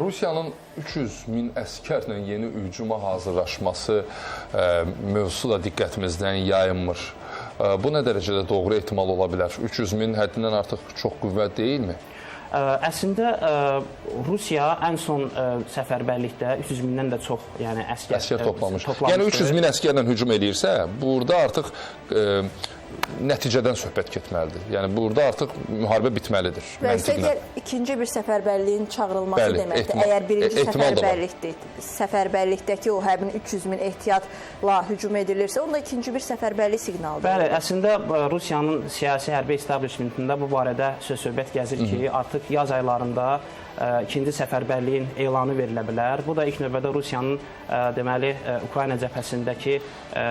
Rusiyanın 300 min əskərlə yeni hücuma hazırlaşması ə, mövzusu da diqqətimizdən yayınmır. Ə, Bu nə dərəcədə doğru ehtimal ola bilər? 300 min həddindən artıq çox qüvvət deyilmi? Ə, Əslində ə, Rusiya ən son ə, səfərbərlikdə 300 mindən də çox, yəni əskər, Əskər toplamış. toplamışdı. Yəni 300 min əskərlə hücum eləyirsə, burada artıq ə, nəticədən söhbət getməlidir. Yəni burada artıq müharibə bitməlidir məntiqlə. əgər ikinci bir səfərbərliyin çağırılması Bəli, deməkdir. ehtimal- Əgər birinci e- səfərbərlikdə səfərbərlikdəki o həmin 300 min ehtiyatla hücum edilirsə, onda ikinci bir səfərbərlik siqnalıdır. Bəli, əslində ə, Rusiyanın siyasi hərbi establishmentində bu barədə söz-söhbət gəzir ki, artıq yaz aylarında ə, ikinci səfərbərliyin elanı verilə bilər. Bu da ilk növbədə Rusiyanın ə, deməli ə, Ukrayna cəbhəsindəki ə,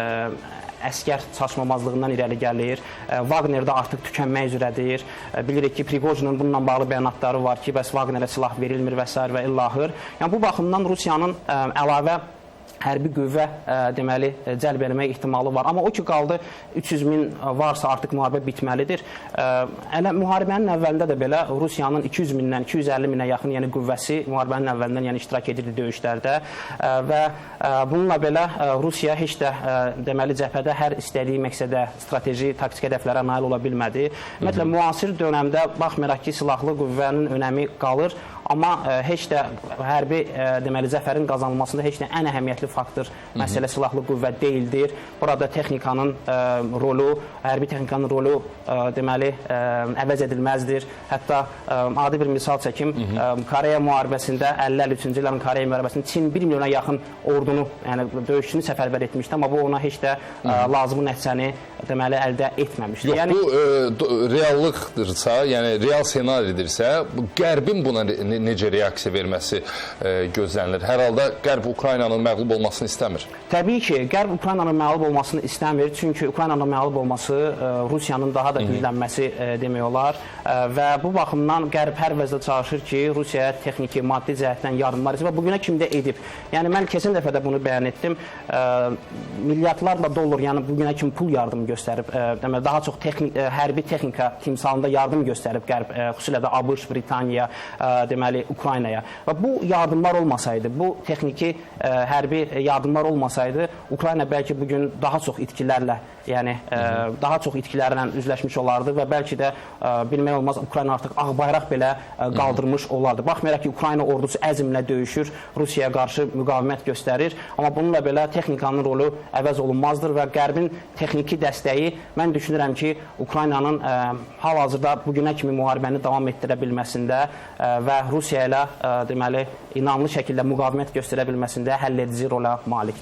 əskər çatışmamazlığından irəli gəlir. Ə, Wagner də artıq tükənmək üzrədir. Ə, Bilirik ki, Prigojinin bununla bağlı bəyanatları var ki, bəs Wagnerə silah verilmir və s. və illahır. Yəni bu baxımdan Rusiyanın ə, əlavə hərbi qüvvə ə, deməli ə, cəlb etmək ehtimalı var. Amma o ki qaldı 300 min varsa artıq müharibə bitməlidir. Elə müharibənin əvvəlində də belə Rusiyanın 200 mindən 250 minə yaxın yəni qüvvəsi müharibənin əvvəlindən yəni iştirak edirdi döyüşlərdə Ə, və bununla belə Rusiya heç də deməli cəbhədə hər istədiyi məqsədə strateji taktik hədəflərə nail ola bilmədi. Ümumiyyətlə müasir dövrdə baxmayaraq ki, silahlı qüvvənin önəmi qalır, amma ə, heç də hərbi ə, deməli zəfərin qazanılmasında heç də ən əhəmiyyətli faktor məsələ silahlı qüvvə deyildir. Burada texnikanın ə, rolu, hərbi texnikanın rolu ə, deməli ə, əvəz edilməzdir. Hətta ə, adi bir misal çəkim, ə, Koreya müharibəsində 50-53-cü illərin Koreya müharibəsində Çin 1 milyona yaxın ordunu, yəni döyüşçünü səfərbər etmişdi, amma bu ona heç də ə, lazımi nəticəni deməli əldə etməmişdi. Yox, yəni bu do- reallıqdırsa, yəni real ssenaridirsə, bu Qərbin buna ne- necə reaksiya verməsi e, gözlənilir? Hər halda Qərb Ukraynanın məğlub olmasını istəmir. Təbii ki, Qərb Ukraynanın məğlub olmasını istəmir, çünki Ukraynanın məğlub olması ə, Rusiyanın daha da güclənməsi ə, demək olar və bu baxımdan Qərb hər vəzdə çalışır ki, Rusiyaya texniki, maddi cəhətdən yardımlar etsin və bu günə kimi də edib. Yəni mən keçən dəfə də bunu bəyan etdim. Milyardlarla dollar, yəni bu günə kimi pul yardımı göstərib, deməli daha çox texnik hərbi texnika timsalında yardım göstərib Qərb, xüsusilə də ABŞ, Britaniya, ə, deməli Ukraynaya. Və bu yardımlar olmasaydı, bu texniki ə, hərbi yardımlar olmasaydı, Ukrayna bəlkə bu gün daha çox itkilərlə, yəni ə, daha çox itkilərlə üzləşmiş olardı və bəlkə də ə, bilmək olmaz Ukrayna artıq ağ bayraq belə ə, qaldırmış olardı. Baxmayaraq ki, Ukrayna ordusu əzmlə döyüşür, Rusiyaya qarşı müqavimət göstərir, amma bununla belə texnikanın rolu əvəz olunmazdır və Qərbin texniki dəstəyi mən düşünürəm ki, Ukraynanın hal-hazırda bu günə kimi müharibəni davam etdirə bilməsində və Rusiya ilə ə, deməli inamlı şəkildə müqavimət göstərə bilməsində həlledici rola malikdir.